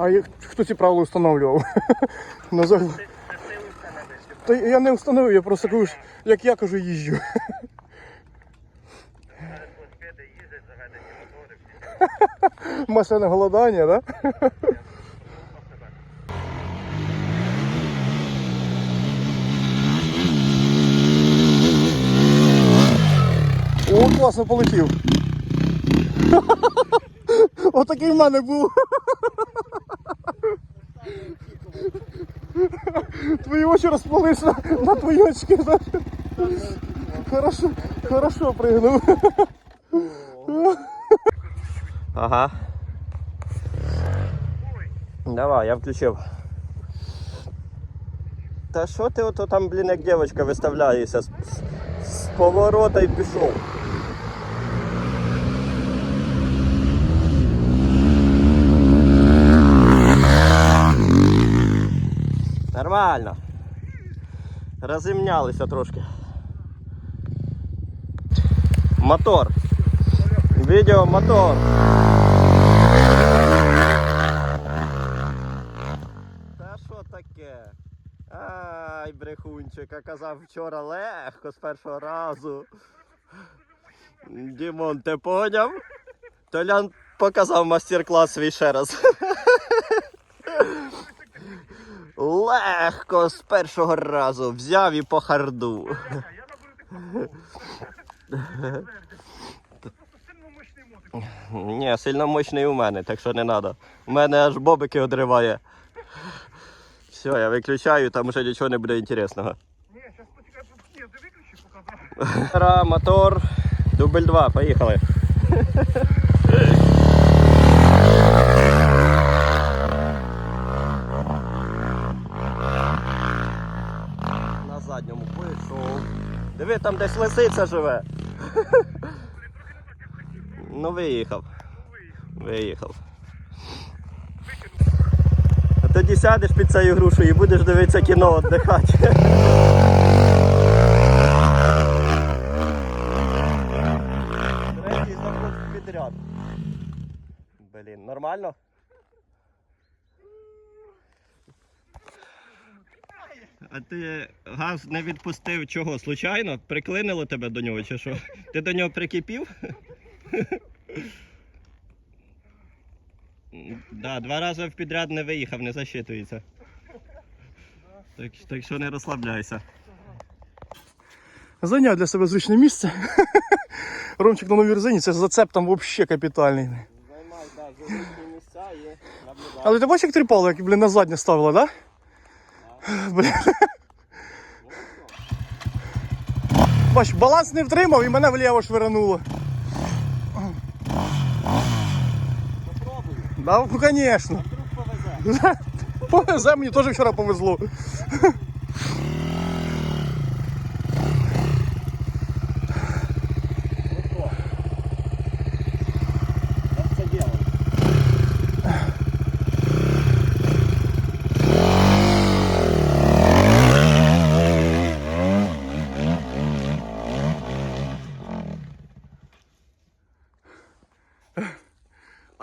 А хто ці правила встановлював? Назад. Та я не встановив, я просто кажу, як я кажу, їжджу. Масляне голодання, так? Да? О, класно полетів. Отакий в мене був. Твої очі розпались на, на твої очки. Хорошо, хорошо пригнув. Ага. Давай, я включив. Та що ти ото там, блін, як дівчинка виставляєшся з, з, з поворота і пішов. Нормально. Розімнялися трошки. Мотор. Відео мотор. Та що таке? Ай, брехунчик, а казав вчора легко з першого разу. Дімон, ти поняв? Толян показав мастер-клас свій ще раз. Легко з першого разу взяв і по харду. Ні, сильно мощний у мене, так що не треба. У мене аж бобики одриває. Все, я виключаю, там вже нічого не буде інтересного. Ні, зараз почекай, ні, ти виключив, показав. Мотор, дубль 2, поїхали. Диви, там десь лисиця живе. Ну виїхав. Виїхав. А тоді сядеш під цією грушею і будеш дивитися кіно віддихати. Третій запрос підряд. Блін, нормально? А ти газ не відпустив чого? Случайно? Приклинило тебе до нього чи що? Ти до нього прикипів? Да, два рази в підряд не виїхав, не засчитується. Так, так що не розслабляйся. Зайняв для себе зручне місце. Ромчик на новій резині, це зацеп там взагалі капітальний. Займай, да, зручні місця і наблюдай. Але ти бачиш, як тріпало, як, блін, на заднє ставила, да? Блін. Бач, баланс не втримав і мене вліво швирануло. Попробуй, Да, ну звісно. вдруг повезе. Повезе, мені теж вчора повезло.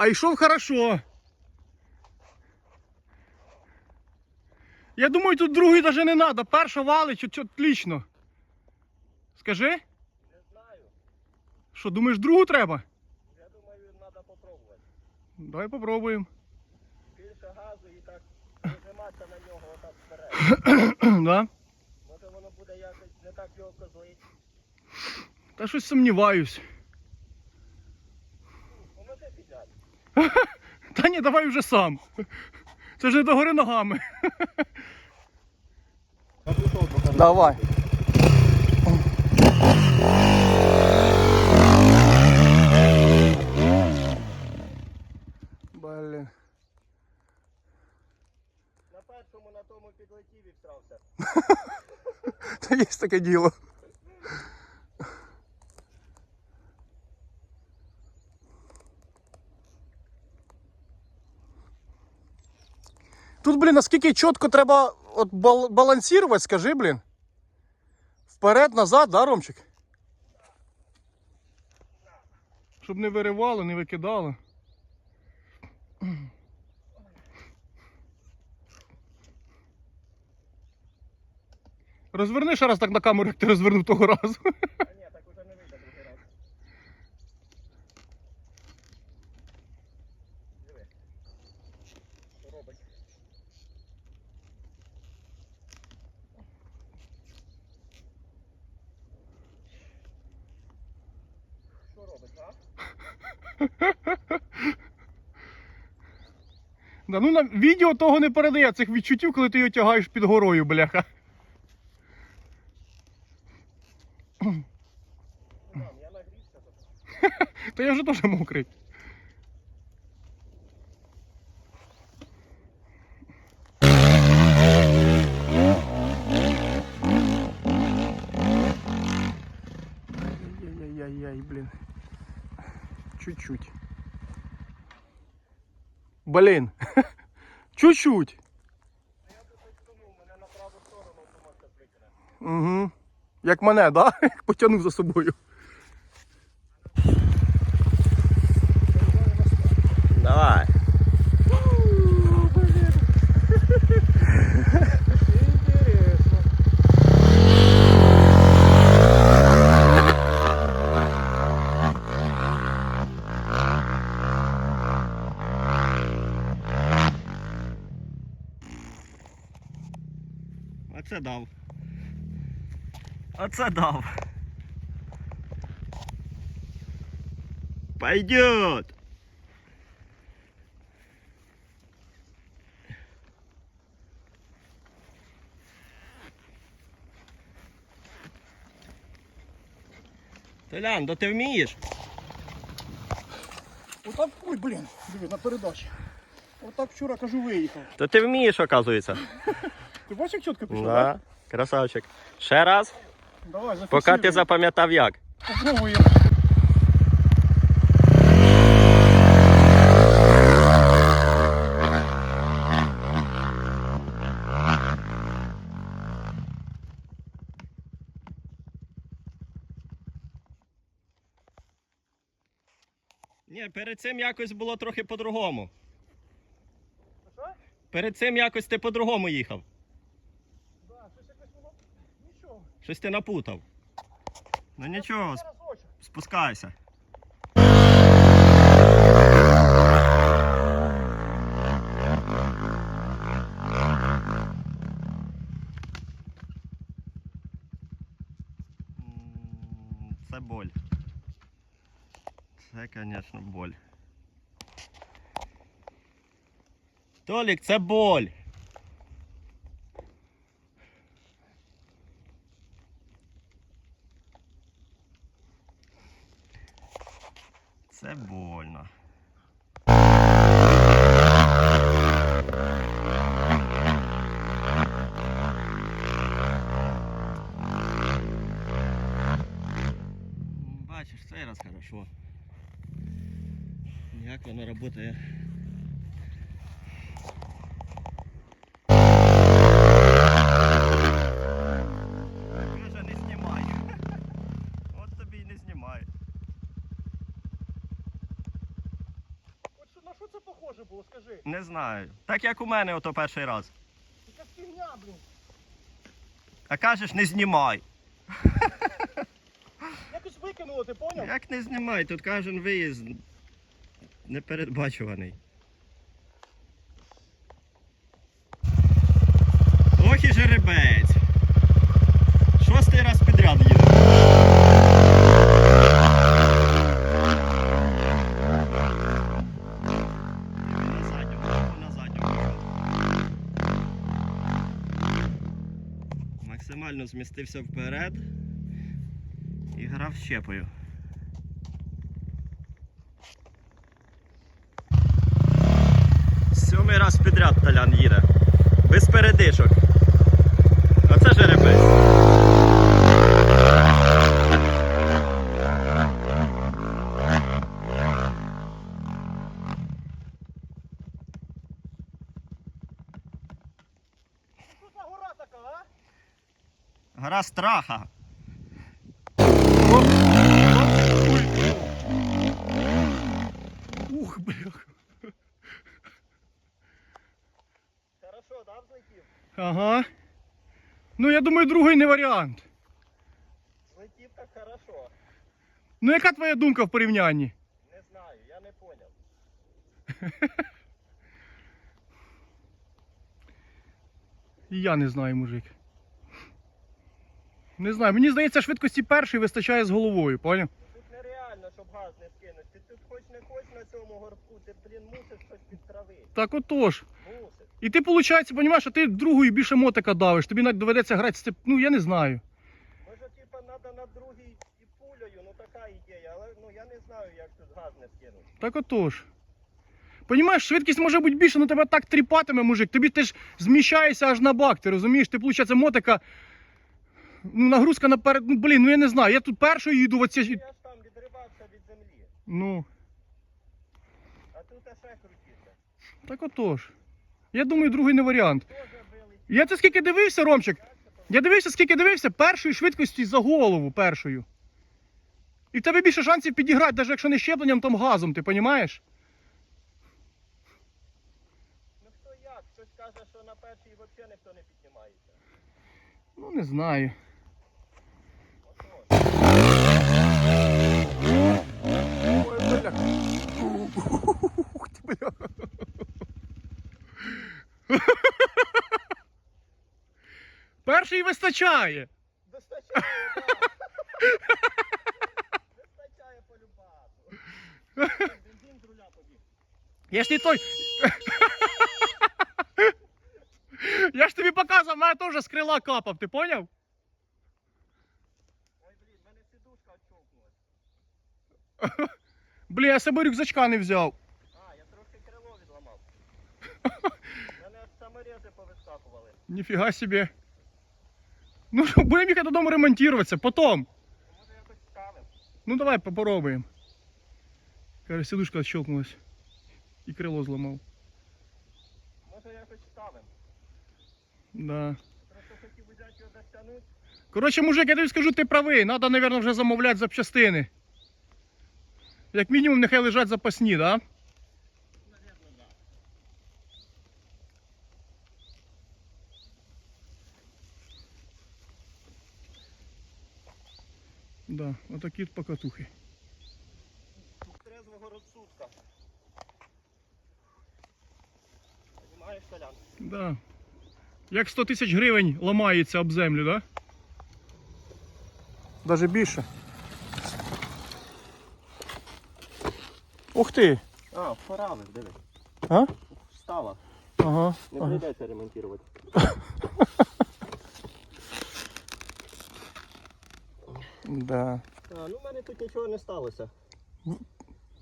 А йшов хорошо. Я думаю, тут другий навіть не треба. Перша валить, отлично. Скажи? Не знаю. Що, думаєш, другу треба? Я думаю, надо попробувати. Давай попробуємо. Більше газу і так нажиматися на нього отак вперед. да? Може воно буде якось не так його козлить. Та щось сумніваюсь. Та ні, давай вже сам. Це ж не догори ногами. Давай. Блін. На першому на тому підлетів і всрався. Та є таке діло. Тут, блін, наскільки чітко треба от балансувати, скажи, блін. Вперед, назад, да, Ромчик? Щоб не виривало, не викидало. Розверни ще раз так на камеру, як ти розвернув того разу. Ну відео того не передає цих відчуттів, коли ти його тягаєш під горою, бляха. Та я вже теж мокрий. Ай-яй-яй-яй, блін. Чуть-чуть. Блін. Чуть-чуть. Угу. Як мене, да? Потягнув за собою. Давай. Оце дав. Оце дав. Пойдет. Толян, да ти вмієш? Отак, ой, блін, диви, на передачі. Отак вчора кажу, виїхав. То ти вмієш, оказується. Ти бачиш, як чітко пішов? Да. Красавчик. Ще раз, Давай, зафіксуй. поки ти запам'ятав як. Попробуємо. Ні, перед цим якось було трохи по-другому. Перед цим якось ти по-другому їхав. Да, щось якось воно. Нічого. Щось ти напутав. Ну нічого, спускайся. Це боль. Це, звісно, боль. Толік, це боль. Це больно. М, Бачиш, цей раз хорошо. Як воно працює. Каже, не знімай. От тобі й не знімай. От що, на що це похоже було, скажи? Не знаю. Так як у мене ото перший раз. Яка фігня, блін. А кажеш, не знімай. Якось викинуло, ти поняв? Як не знімай? Тут кожен виїзд непередбачуваний. Ох і жеребець. Максимально змістився вперед і грав щепою. Сьомий раз підряд талян їде. Без передишок. Оце жеребець. Що за гора така, а? Гра страха. Ух, блях. Хорошо, да, взлетів? Ага. Ну я думаю, другий не варіант. Летів так хорошо. Ну яка твоя думка в порівнянні? Не знаю, я не поняв. І я не знаю, мужик. Не знаю, мені здається, швидкості першої вистачає з головою, поняв? Тут нереально, щоб газ не скинути. Ти тут хоч не хоч на цьому горбку, ти, блін, мусиш щось підтравити. Так отож. Мусиш. І ти, виходить, розумієш, що ти другою більше мотика давиш, тобі навіть доведеться грати степ. Ну я не знаю. Може, типа, треба на другій і пулею, ну така ідея, але ну я не знаю, як тут газ не скинути. Так отож. Понімаєш, швидкість може бути більше, але тебе так тріпатиме, мужик. Тобі ти ж зміщаєшся аж на бак, ти розумієш? Ти, виходить, мотика. Ну, нагрузка наперед. Ну, блін, ну я не знаю. Я тут першою їду, оце. Я ж там відривався від землі, Ну, а тут ще крутіше. так отож. Я думаю, другий не варіант. Я це скільки дивився, Ромчик. Я дивився, скільки дивився, першою швидкості за голову першою. І в тебе більше шансів підіграти, навіть якщо не щепленням, то газом, ти розумієш? Ну хто як? Хтось каже, що на першій взагалі ніхто не піднімається. Ну, не знаю. Перший вистачає. Вистачає, так. Вистачає полюбасу. Бензин з руля побіг. Я ж не той. Я ж тобі показав, в мене теж з крила капав, ти поняв? Ой, блін, в мене сидушка відчовкнулась. Бля, я себе рюкзачка не взяв. А, я трохи крило відламав. Ніфіга собі. Ну, що, будемо їхати додому ремонтуватися, ставим. Ну давай попробуємо. Каже, сидушка щелкнулась. І крило зламав. Може якось ставим. Да. Просто хотів взяти його. Коротше, мужик, я тобі скажу, ти правий. Надо, мабуть, вже замовляти запчастини. Як мінімум, нехай лежать запасні, да? Да, отакі от покатухи. Трезвого розсудка. Понімаєш, Толян? Да. Як 100 тисяч гривень ламається об землю, да? Даже більше. Ух ти! А, вправив, диви. А? Встала. Ага. Не ага. прийдеться ремонтувати. Да. А, ну в мене тут нічого не сталося.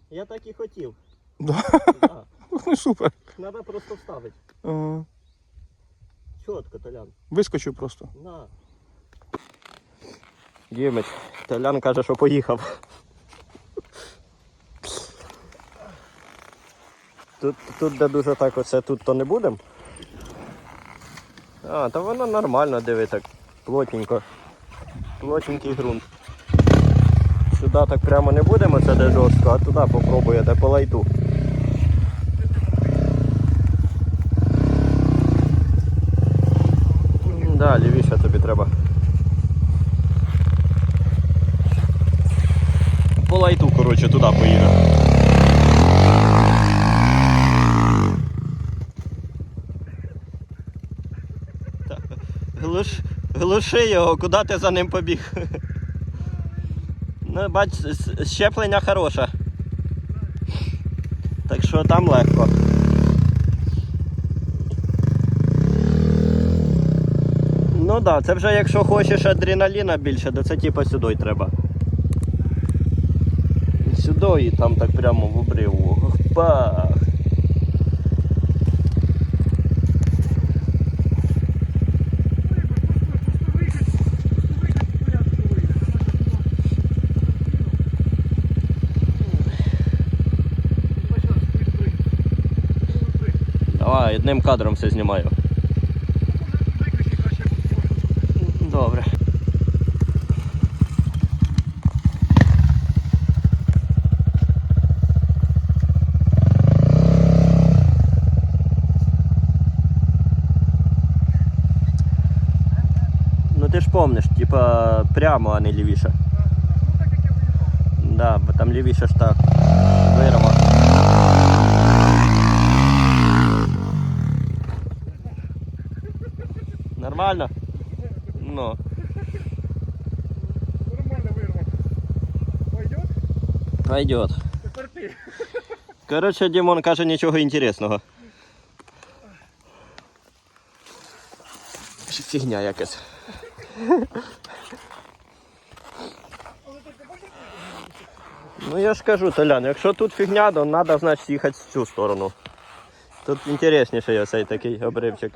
Я так і хотів. Да. Да. Ну супер. Треба просто вставити. Ага. Чітко, Толян. Вискочив просто. На. Дімич, Толян каже, що поїхав. Тут, тут де дуже так оце тут то не будемо. А, та воно нормально, диви так. Плотненько. Плотненький ґрунт. Сюди так прямо не будемо, це де жорстко, а туди попробуєте по лайту. Да, лівіше тобі треба. По лайту, коротше, туди поїду. Глуш, глуши його, куди ти за ним побіг? Ну, бач, щеплення хороше. Так що там легко. Ну так, да, це вже якщо хочеш адреналіна більше, то це типа сюди треба. Сюди і там так прямо в обрив. Бах! Давай, одним кадром все знімаю. Добре. Ну ти ж помниш, типа прямо, а не лівіше. Ну. Да, бо там лівіше ж так. Пойдет. Тепер ти. Коротше, Дімон каже нічого інтересного. Ще Фігня якась. Ну я ж кажу, Толян, якщо тут фігня, то треба, значить, їхати в цю сторону. Тут інтересніше є цей такий обривчик.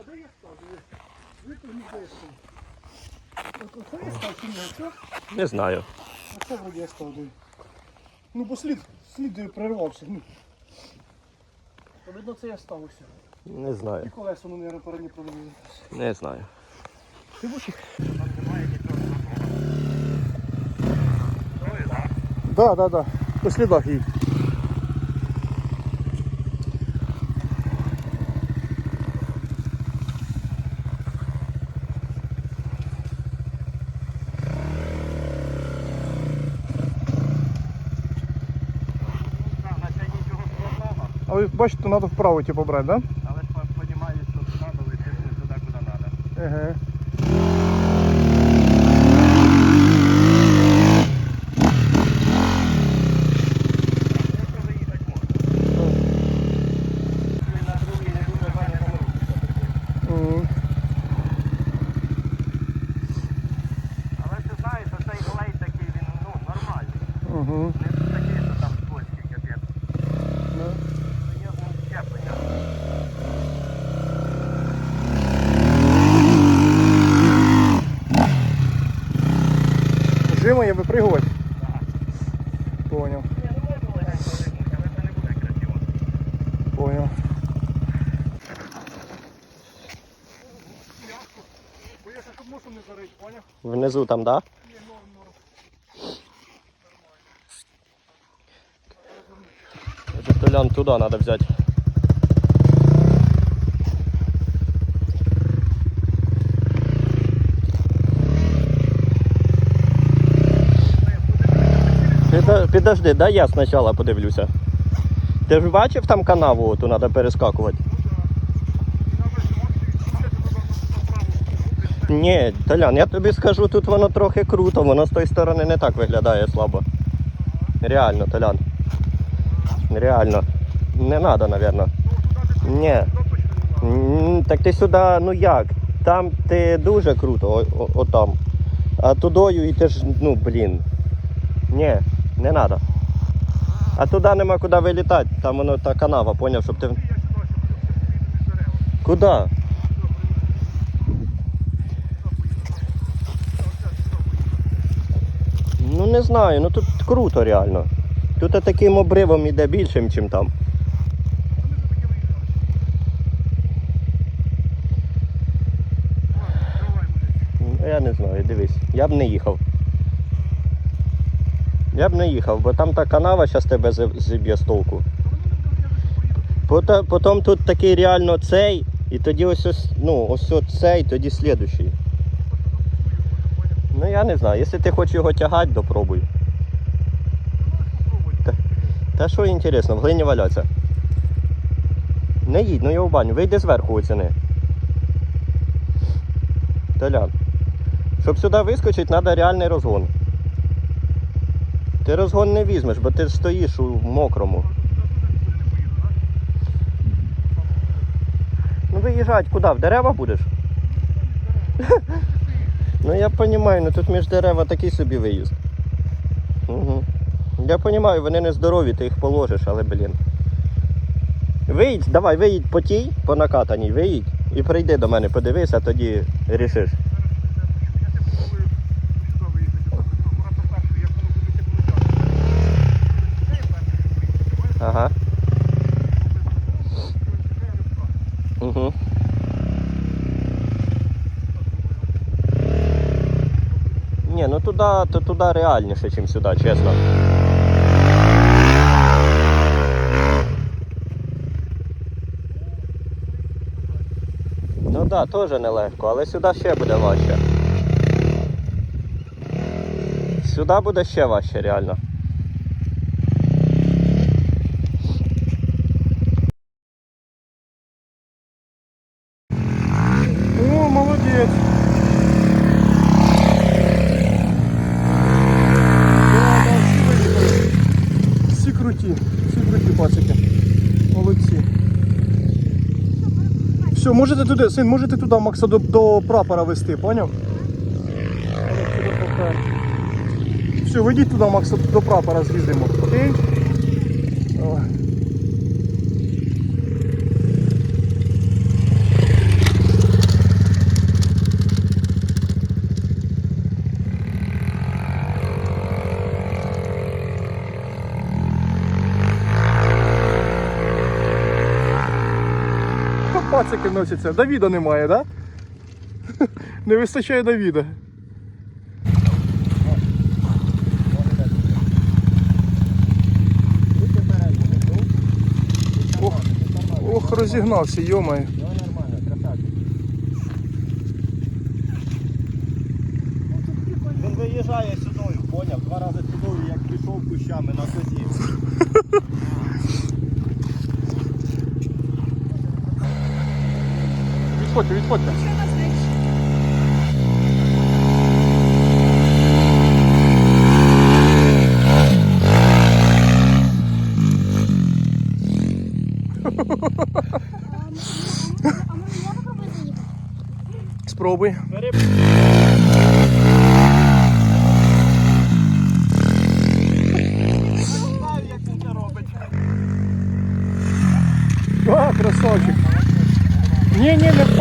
Це я став чи ні? Це? Не знаю. А це вроді я став. диви. Ну, бо слід, слід диви, прервався. Ну. То видно, це я сталося. Не І знаю. колеса, ну, мабуть, передні продали. Не знаю. Ти бачиш? Да, да, да. По слідах їй. А ви бачите, треба вправо типу брати, да? Але ж розумію, що треба летіти туди, куди треба. Ага. Мгм. Але ти знаєш, що цей глей такий, він ну, нормальний. Угу. Не такий, що там скользкий капець. Да. Є ну, щеплення. Жимо я випригувати? Понял, Ні, ну можна легенько ригнути, але це не буде красиво. понял. Боюся, щоб мусом не зарить, поняв? Внизу там, да? Ні, норм, норм. Толян туда надо Підожди, дай я спочатку подивлюся. Ти ж бачив там канаву, ту треба перескакувати? Ні, Толян, я тобі скажу, тут воно трохи круто, воно з тої сторони не так виглядає слабо. Реально, Толян. Реально. Не треба, напевно. Ні. Так ти сюди, ну як? Там ти дуже круто, отам. А тудою і ти ж, ну блін. Ні, не треба. А туди нема куди вилітати, там воно та канава, поняв, щоб ти. Куди? Ну не знаю, ну тут круто реально. Тут таким обривом іде більшим, ніж там. Я не знаю, дивись. Я б не їхав. Я б не їхав, бо там та канава зараз тебе зіб'є з толку. Пота- Потім тут такий реально цей, і тоді ось ось, ну, ось цей, тоді слідущий. Ну я не знаю, якщо ти хочеш його тягати, то пробуй. Та що інтересно, в глині валяться. Не їдь, ну я в баню, вийди зверху оціни. Толян. Щоб сюди вискочити, треба реальний розгон. Ти розгон не візьмеш, бо ти стоїш у мокрому. Ну виїжджать куди? В дерева будеш? Ну я розумію, ну тут між дерева такий собі виїзд. Угу. Я розумію, вони не здорові, ти їх положиш, але блін. Виїдь, давай, виїдь по тій, по накатаній, виїдь і прийди до мене, подивися, тоді рішиш. туди реальніше, ніж сюди, чесно. Ну так, теж нелегко, але сюди ще буде важче. Сюди буде ще важче реально. Можете туди, син, можете туди Макса до, до прапора вести, поняв? Все, ведіть туди, Макса, до прапора з'їздимо, окей? Давай. Носяться. Давіда немає, так? Да? Не вистачає Давіда. Ох, ох, розігнався, йомає. Він виїжджає сюдою, поняв? Два рази сюдою, як пішов кущами на козі. Відходьте, відходьте. А може я попробую заїхати? Спробуй.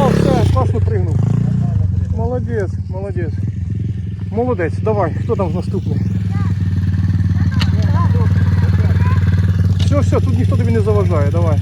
Не все, класно пригнув. Молодець, молодець. Молодець, давай, хто там наступний? Все, все, тут ніхто тобі не заважає, давай.